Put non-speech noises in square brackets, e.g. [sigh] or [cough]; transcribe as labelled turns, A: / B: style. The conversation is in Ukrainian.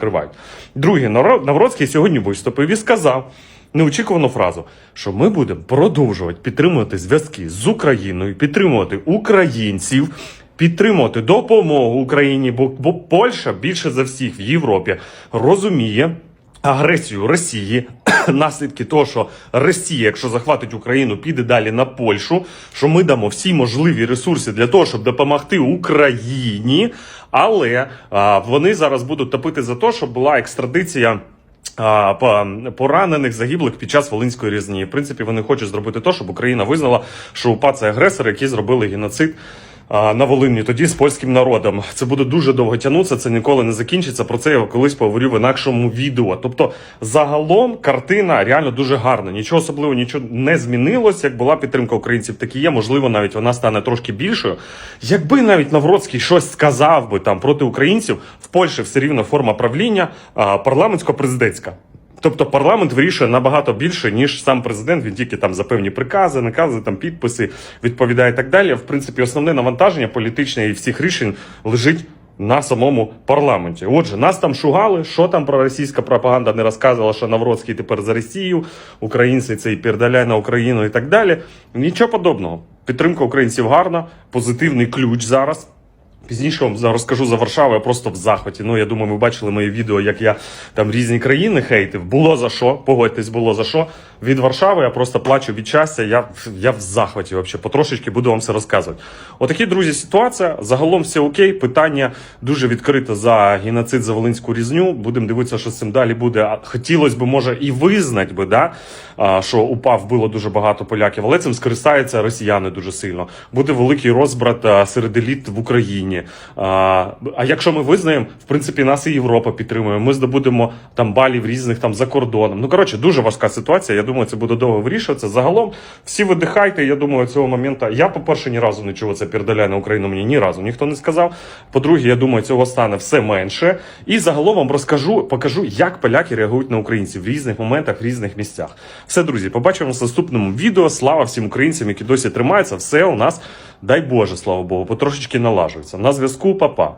A: кривають. Другий Навро- Навроцький сьогодні виступив і сказав неочікувану фразу, що ми будемо продовжувати підтримувати зв'язки з Україною, підтримувати українців. Підтримувати допомогу Україні, бо, бо Польща більше за всіх в Європі розуміє агресію Росії, [coughs] наслідки того, що Росія, якщо захватить Україну, піде далі на Польщу, що ми дамо всі можливі ресурси для того, щоб допомогти Україні, але а, вони зараз будуть топити за те, щоб була екстрадиція. Поранених загиблих під час Волинської різні. В принципі, вони хочуть зробити те, щоб Україна визнала, що УПА це агресори, які зробили геноцид на Волині тоді з польським народом. Це буде дуже довго тягнутися, це ніколи не закінчиться. Про це я колись поговорю в інакшому відео. Тобто, загалом картина реально дуже гарна. Нічого особливого, нічого не змінилось. Як була підтримка українців, так і є. Можливо, навіть вона стане трошки більшою. Якби навіть Навроцький щось сказав би там проти українців, в Польщі все рівно форма правління парламентсько-президентська. Тобто парламент вирішує набагато більше, ніж сам президент. Він тільки там за певні прикази, накази, там підписи відповідає і так далі. В принципі, основне навантаження політичне і всіх рішень лежить на самому парламенті. Отже, нас там шугали, що там про російська пропаганда не розказувала, що Навроцький тепер за Росію, українці цей пердаляй на Україну і так далі. Нічого подобного. Підтримка українців гарна, позитивний ключ зараз. Пізніше вам розкажу за Варшаву, я просто в захваті. Ну, я думаю, ви бачили моє відео, як я там різні країни хейтив. Було за що, погодьтесь, було за що. Від Варшави я просто плачу від щастя. Я, я в захваті взагалі. Потрошечки буду вам все розказувати. Отакі, друзі, ситуація. Загалом все окей. Питання дуже відкрите за геноцид за Волинську різню. Будемо дивитися, що з цим далі буде. Хотілося б, може, і визнати би, да, що упав було дуже багато поляків, але цим скористаються росіяни дуже сильно. Буде великий розбрат серед еліт в Україні. А, а якщо ми визнаємо, в принципі, нас і Європа підтримує. Ми здобудемо там балів різних там за кордоном. Ну коротше, дуже важка ситуація. Я думаю, це буде довго вирішуватися. Загалом всі видихайте. Я думаю, цього моменту. Я, по-перше, ні разу не чув це пердаляй на Україну. Мені ні разу ніхто не сказав. По-друге, я думаю, цього стане все менше. І загалом вам розкажу, покажу, як поляки реагують на українців в різних моментах, в різних місцях. Все, друзі, побачимося в наступному відео. Слава всім українцям, які досі тримаються. Все у нас, дай Боже, слава Богу, потрошечки налажується. На зв'язку, папа.